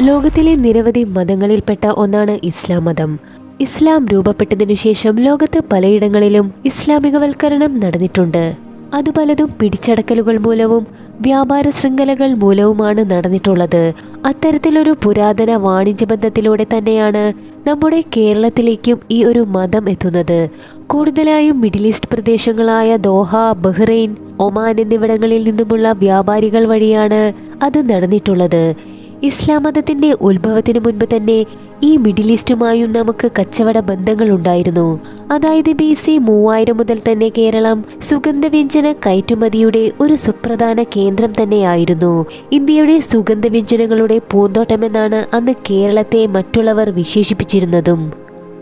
ലോകത്തിലെ നിരവധി മതങ്ങളിൽപ്പെട്ട ഒന്നാണ് ഇസ്ലാം മതം. ഇസ്ലാം രൂപപ്പെട്ടതിനു ശേഷം ലോകത്ത് പലയിടങ്ങളിലും ഇസ്ലാമികവൽക്കരണം നടന്നിട്ടുണ്ട്. അത് പലതും പിടിച്ചടക്കലുകൾ മൂലവും വ്യാപാര ശൃംഖലകൾ മൂലവുമാണ് നടന്നിട്ടുള്ളത്. അത്തരത്തിലൊരു പുരാതന വാണിജ്യ ബന്ധത്തിലൂടെ തന്നെയാണ് നമ്മുടെ കേരളത്തിലേക്കും ഈ ഒരു മതം എത്തുന്നത്. കൂടുതലായും മിഡിൽ ഈസ്റ്റ് പ്രദേശങ്ങളായ ദോഹ ബഹ്റൈൻ ഒമാൻ എന്നിവിടങ്ങളിൽ നിന്നുമുള്ള വ്യാപാരികൾ വഴിയാണ് അത് നടന്നിട്ടുള്ളത്. ഇസ്ലാം മതത്തിന്റെ ഉത്ഭവത്തിനു മുൻപ് തന്നെ ഈ മിഡിൽ ഈസ്റ്റുമായും നമുക്ക് കച്ചവട ബന്ധങ്ങൾ ഉണ്ടായിരുന്നു അതായത് ബി സി മൂവായിരം മുതൽ തന്നെ കേരളം സുഗന്ധവ്യഞ്ജന കയറ്റുമതിയുടെ ഒരു സുപ്രധാന കേന്ദ്രം തന്നെയായിരുന്നു. ഇന്ത്യയുടെ സുഗന്ധവ്യഞ്ജനങ്ങളുടെ പൂന്തോട്ടമെന്നാണ് അന്ന് കേരളത്തെ മറ്റുള്ളവർ വിശേഷിപ്പിച്ചിരുന്നതും.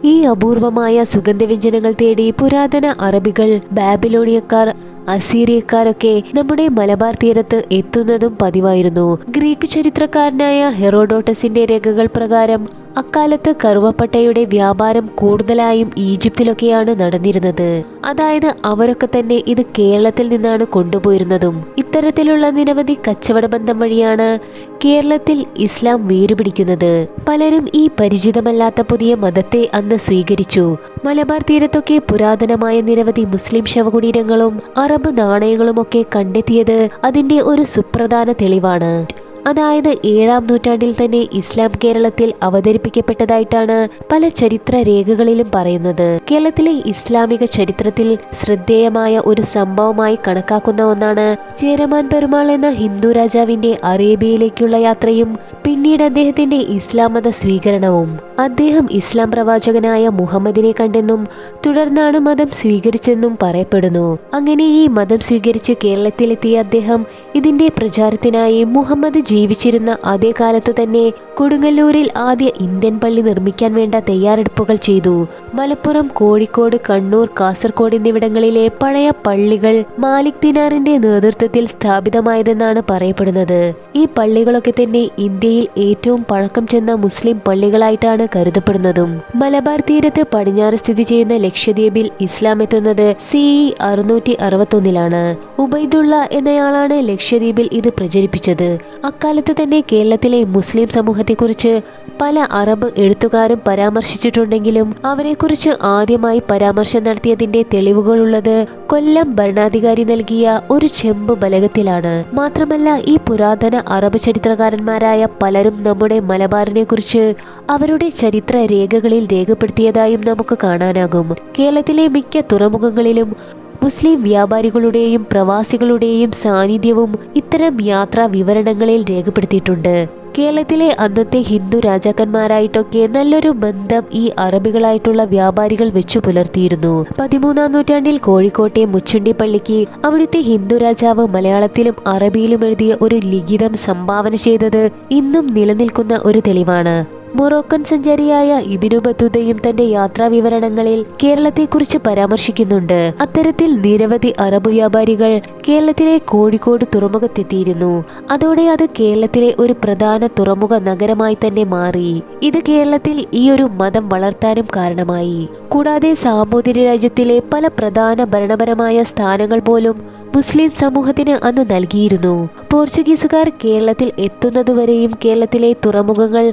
ഈ അപൂർവമായ സുഗന്ധവ്യഞ്ജനങ്ങൾ തേടി പുരാതന അറബികൾ ബാബിലോണിയക്കാർ അസീറിയക്കാരൊക്കെ നമ്മുടെ മലബാർ തീരത്ത് എത്തുന്നതും പതിവായിരുന്നു. ഗ്രീക്ക് ചരിത്രകാരനായ ഹെറോഡോട്ടസിന്റെ രേഖകൾ പ്രകാരം അക്കാലത്ത് കറുവപ്പട്ടയുടെ വ്യാപാരം കൂടുതലായും ഈജിപ്തിലൊക്കെയാണ് നടന്നിരുന്നത്. അതായത് അവരൊക്കെ തന്നെ ഇത് കേരളത്തിൽ നിന്നാണ് കൊണ്ടുപോയിരുന്നതും. ഇത്തരത്തിലുള്ള നിരവധി കച്ചവട ബന്ധം വഴിയാണ് കേരളത്തിൽ ഇസ്ലാം വേരുപിടിക്കുന്നത്. പലരും ഈ പരിചിതമല്ലാത്ത പുതിയ മതത്തെ അന്ന് സ്വീകരിച്ചു. മലബാർ തീരത്തൊക്കെ പുരാതനമായ നിരവധി മുസ്ലിം ശവകുടീരങ്ങളും അറബ് നാണയങ്ങളുമൊക്കെ കണ്ടെത്തിയത് അതിന്റെ ഒരു സുപ്രധാന തെളിവാണ്. അതായത് ഏഴാം നൂറ്റാണ്ടിൽ തന്നെ ഇസ്ലാം കേരളത്തിൽ അവതരിപ്പിക്കപ്പെട്ടതായിട്ടാണ് പല ചരിത്ര രേഖകളിലും പറയുന്നത്. കേരളത്തിലെ ഇസ്ലാമിക ചരിത്രത്തിൽ ശ്രദ്ധേയമായ ഒരു സംഭവമായി കണക്കാക്കുന്ന ഒന്നാണ് ചേരമാൻ പെരുമാൾ എന്ന ഹിന്ദു രാജാവിന്റെ അറേബ്യയിലേക്കുള്ള യാത്രയും പിന്നീട് അദ്ദേഹത്തിന്റെ ഇസ്ലാം മത സ്വീകരണവും. അദ്ദേഹം ഇസ്ലാം പ്രവാചകനായ മുഹമ്മദിനെ കണ്ടെന്നും തുടർന്നാണ് മതം സ്വീകരിച്ചെന്നും പറയപ്പെടുന്നു. അങ്ങനെ ഈ മതം സ്വീകരിച്ച് കേരളത്തിലെത്തിയ അദ്ദേഹം ഇതിന്റെ പ്രചാരത്തിനായി മുഹമ്മദ് ജീവിച്ചിരുന്ന അതേ കാലത്തു തന്നെ കൊടുങ്ങല്ലൂരിൽ ആദ്യ ഇന്ത്യൻ പള്ളി നിർമ്മിക്കാൻ വേണ്ട തയ്യാറെടുപ്പുകൾ ചെയ്തു. മലപ്പുറം കോഴിക്കോട് കണ്ണൂർ കാസർഗോഡ് എന്നിവിടങ്ങളിലെ പഴയ പള്ളികൾ മാലിക് ദിനാറിന്റെ നേതൃത്വത്തിൽ സ്ഥാപിതമായതെന്നാണ് പറയപ്പെടുന്നത്. ഈ പള്ളികളൊക്കെ തന്നെ ഇന്ത്യയിൽ ഏറ്റവും പഴക്കം ചെന്ന മുസ്ലിം പള്ളികളായിട്ടാണ് കരുതപ്പെടുന്നതും. മലബാർ തീരത്ത് പടിഞ്ഞാറ് സ്ഥിതി ചെയ്യുന്ന ലക്ഷദ്വീപിൽ ഇസ്ലാം എത്തുന്നത് സി അറുന്നൂറ്റി അറുപത്തൊന്നിലാണ്. ഉബൈദുള്ള എന്നയാളാണ് ലക്ഷദ്വീപിൽ ഇത് പ്രചരിപ്പിച്ചത്. അക്കാലത്ത് തന്നെ കേരളത്തിലെ മുസ്ലിം സമൂഹത്തെക്കുറിച്ച് പല അറബ് എഴുത്തുകാരും പരാമർശിച്ചിട്ടുണ്ടെങ്കിലും അവരെക്കുറിച്ച് ആദ്യമായി പരാമർശം നടത്തിയതിന്റെ തെളിവുകളുള്ളത് കൊല്ലം ഭരണാധികാരി നൽകിയ ഒരു ചെമ്പ് ബലകത്തിലാണ്. മാത്രമല്ല ഈ പുരാതന അറബ് ചരിത്രകാരന്മാരായ പലരും നമ്മുടെ മലബാറിനെ കുറിച്ച് അവരുടെ ചരിത്ര രേഖകളിൽ രേഖപ്പെടുത്തിയതായും നമുക്ക് കാണാനാകും. കേരളത്തിലെ മിക്ക തുറമുഖങ്ങളിലും മുസ്ലിം വ്യാപാരികളുടെയും പ്രവാസികളുടെയും സാന്നിധ്യവും ഇത്തരം യാത്രാ വിവരണങ്ങളിൽ രേഖപ്പെടുത്തിയിട്ടുണ്ട്. കേരളത്തിലെ അന്നത്തെ ഹിന്ദു രാജാക്കന്മാരായിട്ടൊക്കെ നല്ലൊരു ബന്ധം ഈ അറബികളായിട്ടുള്ള വ്യാപാരികൾ വെച്ചു പുലർത്തിയിരുന്നു. പതിമൂന്നാം നൂറ്റാണ്ടിൽ കോഴിക്കോട്ടെ മുച്ചുണ്ടിപ്പള്ളിക്ക് അവിടുത്തെ ഹിന്ദു രാജാവ് മലയാളത്തിലും അറബിയിലും എഴുതിയ ഒരു ലിഖിതം സംഭാവന ചെയ്തത് ഇന്നും നിലനിൽക്കുന്ന ഒരു തെളിവാണ്. മൊറോക്കൻ സഞ്ചാരിയായ ഇബിനു ബത്തുദയും തന്റെ യാത്രാ വിവരണങ്ങളിൽ കേരളത്തെക്കുറിച്ച് പരാമർശിക്കുന്നുണ്ട്. അത്തരത്തിൽ നിരവധി അറബ് വ്യാപാരികൾ കേരളത്തിലെ കോഴിക്കോട് തുറമുഖത്തെത്തിയിരുന്നു. അതോടെ അത് കേരളത്തിലെ ഒരു പ്രധാന തുറമുഖ നഗരമായി തന്നെ മാറി. ഇത് കേരളത്തിൽ ഈ ഒരു മതം വളർത്താനും കാരണമായി. കൂടാതെ സാമൂതിരി രാജ്യത്തിലെ പല പ്രധാന ഭരണപരമായ സ്ഥാനങ്ങൾ പോലും മുസ്ലിം സമൂഹത്തിന് അന്ന് നൽകിയിരുന്നു. പോർച്ചുഗീസുകാർ കേരളത്തിൽ എത്തുന്നതുവരെയും കേരളത്തിലെ തുറമുഖങ്ങൾ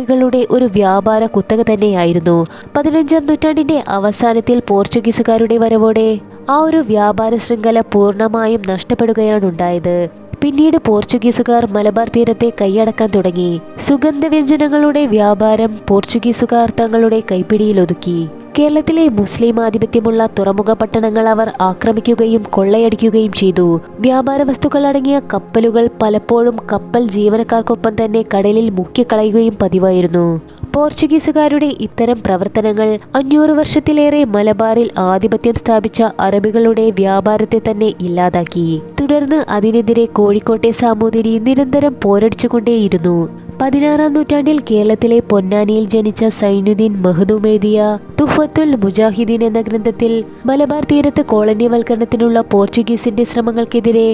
അറബികളുടെ ഒരു വ്യാപാര കുത്തക തന്നെയായിരുന്നു. പതിനഞ്ചാം നൂറ്റാണ്ടിന്റെ അവസാനത്തിൽ പോർച്ചുഗീസുകാരുടെ വരവോടെ ആ ഒരു വ്യാപാര ശൃംഖല പൂർണമായും നഷ്ടപ്പെടുകയാണ് ഉണ്ടായത് പിന്നീട് പോർച്ചുഗീസുകാർ മലബാർ തീരത്തെ കൈയടക്കാൻ തുടങ്ങി. സുഗന്ധവ്യഞ്ജനങ്ങളുടെ വ്യാപാരം പോർച്ചുഗീസുകാർ തങ്ങളുടെ കൈപ്പിടിയിൽ കേരളത്തിലെ മുസ്ലിം ആധിപത്യമുള്ള തുറമുഖ പട്ടണങ്ങൾ അവർ ആക്രമിക്കുകയും കൊള്ളയടിക്കുകയും ചെയ്തു. വ്യാപാര വസ്തുക്കൾ അടങ്ങിയ കപ്പലുകൾ പലപ്പോഴും കപ്പൽ ജീവനക്കാർക്കൊപ്പം തന്നെ കടലിൽ മുക്കിക്കളയുകയും പതിവായിരുന്നു. പോർച്ചുഗീസുകാരുടെ ഇത്തരം പ്രവർത്തനങ്ങൾ അഞ്ഞൂറ് വർഷത്തിലേറെ മലബാറിൽ ആധിപത്യം സ്ഥാപിച്ച അറബികളുടെ വ്യാപാരത്തെ തന്നെ ഇല്ലാതാക്കി. തുടർന്ന് അതിനെതിരെ കോഴിക്കോട്ടെ സാമൂതിരി നിരന്തരം പോരടിച്ചുകൊണ്ടേയിരുന്നു. പതിനാറാം നൂറ്റാണ്ടിൽ കേരളത്തിലെ പൊന്നാനിയിൽ ജനിച്ച സൈനുദ്ദീൻ മഹദൂം എഴുതിയ തുഫത്തുൽ മുജാഹിദീൻ എന്ന ഗ്രന്ഥത്തിൽ മലബാർ തീരത്ത് കോളനിവൽക്കരണത്തിനുള്ള പോർച്ചുഗീസിന്റെ ശ്രമങ്ങൾക്കെതിരെ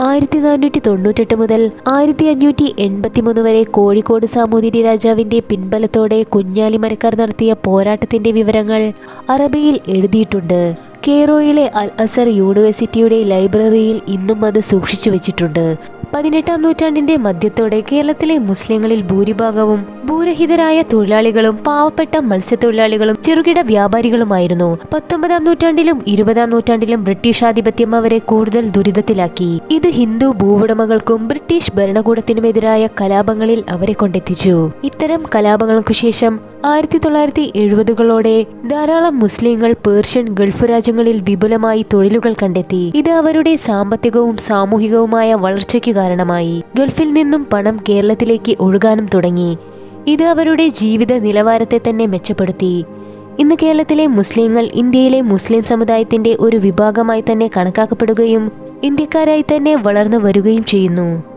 ആയിരത്തി നാനൂറ്റി തൊണ്ണൂറ്റെട്ട് മുതൽ ആയിരത്തി അഞ്ഞൂറ്റി എൺപത്തിമൂന്ന് വരെ കോഴിക്കോട് സാമൂതിരി രാജാവിന്റെ പിൻബലത്തോടെ കുഞ്ഞാലി മരക്കാർ നടത്തിയ പോരാട്ടത്തിന്റെ വിവരങ്ങൾ അറബിയിൽ എഴുതിയിട്ടുണ്ട്. കെയ്റോയിലെ അൽ അസർ യൂണിവേഴ്സിറ്റിയുടെ ലൈബ്രറിയിൽ ഇന്നും അത് സൂക്ഷിച്ചു വെച്ചിട്ടുണ്ട്. പതിനെട്ടാം നൂറ്റാണ്ടിന്റെ മധ്യത്തോടെ കേരളത്തിലെ മുസ്ലിങ്ങളിൽ ഭൂരിഭാഗവും ഭൂരഹിതരായ തൊഴിലാളികളും പാവപ്പെട്ട മത്സ്യത്തൊഴിലാളികളും ചെറുകിട വ്യാപാരികളുമായിരുന്നു. പത്തൊമ്പതാം നൂറ്റാണ്ടിലും ഇരുപതാം നൂറ്റാണ്ടിലും ബ്രിട്ടീഷ് ആധിപത്യം അവരെ കൂടുതൽ ദുരിതത്തിലാക്കി. ഇത് ഹിന്ദു ഭൂവുടമകൾക്കും ബ്രിട്ടീഷ് ഭരണകൂടത്തിനുമെതിരായ കലാപങ്ങളിൽ അവരെ കൊണ്ടെത്തിച്ചു. ഇത്തരം കലാപങ്ങൾക്കു ശേഷം ആയിരത്തി തൊള്ളായിരത്തി എഴുപതുകളോടെ ധാരാളം മുസ്ലിങ്ങൾ പേർഷ്യൻ ഗൾഫ് രാജ്യങ്ങളിൽ വിപുലമായി തൊഴിലുകൾ കണ്ടെത്തി. ഇത് അവരുടെ സാമ്പത്തികവും സാമൂഹികവുമായ വളർച്ചയ്ക്ക് കാരണമായി. ഗൾഫിൽ നിന്നും പണം കേരളത്തിലേക്ക് ഒഴുകാനും തുടങ്ങി. ഇത് അവരുടെ ജീവിത നിലവാരത്തെ തന്നെ മെച്ചപ്പെടുത്തി. ഇന്ന് കേരളത്തിലെ മുസ്ലിങ്ങൾ ഇന്ത്യയിലെ മുസ്ലിം സമുദായത്തിന്റെ ഒരു വിഭാഗമായി തന്നെ കണക്കാക്കപ്പെടുകയും ഇന്ത്യക്കാരായി തന്നെ വളർന്നു വരികയും ചെയ്യുന്നു.